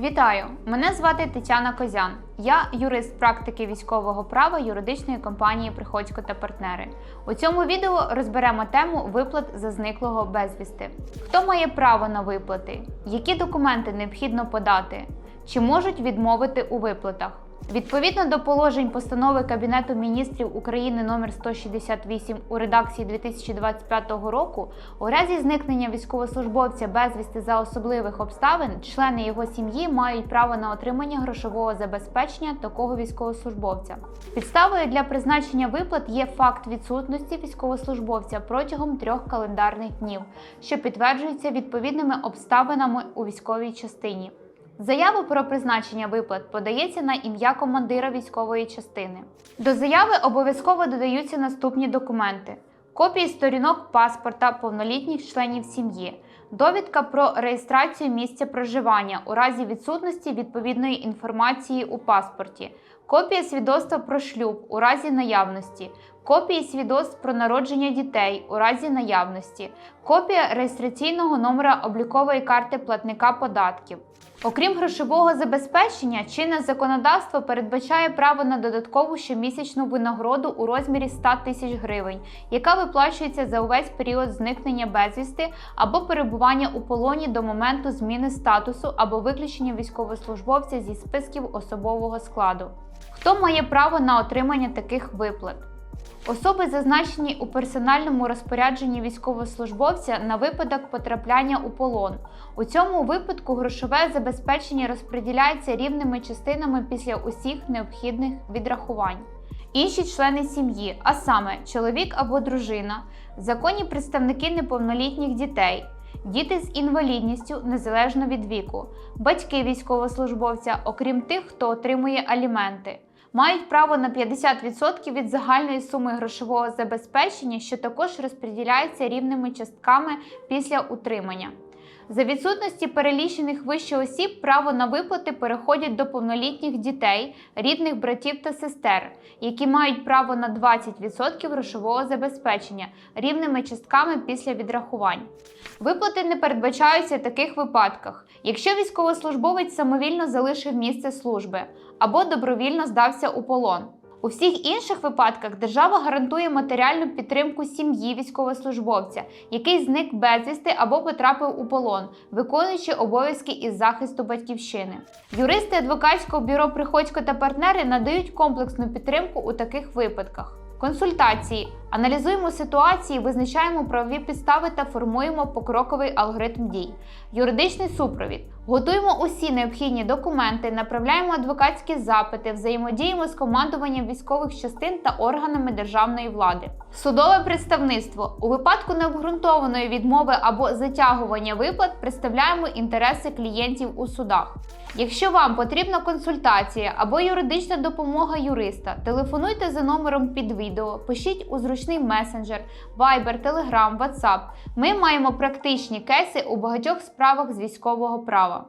Вітаю! Мене звати Тетяна Козян. Я юрист практики військового права юридичної компанії Приходько та партнери. У цьому відео розберемо тему виплат за зниклого безвісти. Хто має право на виплати? Які документи необхідно подати? Чи можуть відмовити у виплатах? Відповідно до положень постанови Кабінету міністрів України номер 168 у редакції 2025 року, у разі зникнення військовослужбовця безвісти за особливих обставин, члени його сім'ї мають право на отримання грошового забезпечення такого військовослужбовця. Підставою для призначення виплат є факт відсутності військовослужбовця протягом трьох календарних днів, що підтверджується відповідними обставинами у військовій частині. Заяву про призначення виплат подається на ім'я командира військової частини. До заяви обов'язково додаються наступні документи: копії сторінок паспорта повнолітніх членів сім'ї, довідка про реєстрацію місця проживання у разі відсутності відповідної інформації у паспорті, копія свідоцтва про шлюб у разі наявності, копії свідоцтв про народження дітей у разі наявності, копія реєстраційного номера облікової карти платника податків. Окрім грошового забезпечення, чинне законодавство передбачає право на додаткову щомісячну винагороду у розмірі 100 тисяч гривень, яка виплачується за увесь період зникнення безвісти або перебування у полоні до моменту зміни статусу або виключення військовослужбовця зі списків особового складу. Хто має право на отримання таких виплат? Особи зазначені у персональному розпорядженні військовослужбовця на випадок потрапляння у полон. У цьому випадку грошове забезпечення розподіляється рівними частинами після усіх необхідних відрахувань. Інші члени сім'ї, а саме чоловік або дружина, законні представники неповнолітніх дітей, діти з інвалідністю незалежно від віку, батьки військовослужбовця, окрім тих, хто отримує аліменти мають право на 50% від загальної суми грошового забезпечення, що також розподіляється рівними частками після утримання. За відсутності перелічених вище осіб право на виплати переходять до повнолітніх дітей, рідних братів та сестер, які мають право на 20% грошового забезпечення рівними частками після відрахувань. Виплати не передбачаються в таких випадках, якщо військовослужбовець самовільно залишив місце служби або добровільно здався у полон. У всіх інших випадках держава гарантує матеріальну підтримку сім'ї військовослужбовця, який зник безвісти або потрапив у полон, виконуючи обов'язки із захисту батьківщини. Юристи адвокатського бюро Приходько та партнери надають комплексну підтримку у таких випадках. Консультації аналізуємо ситуації, визначаємо правові підстави та формуємо покроковий алгоритм дій, юридичний супровід. Готуємо усі необхідні документи, направляємо адвокатські запити, взаємодіємо з командуванням військових частин та органами державної влади. Судове представництво у випадку необґрунтованої відмови або затягування виплат представляємо інтереси клієнтів у судах. Якщо вам потрібна консультація або юридична допомога юриста, телефонуйте за номером під відео, пишіть у зручний месенджер, Viber, Telegram, WhatsApp. Ми маємо практичні кейси у багатьох справах з військового права.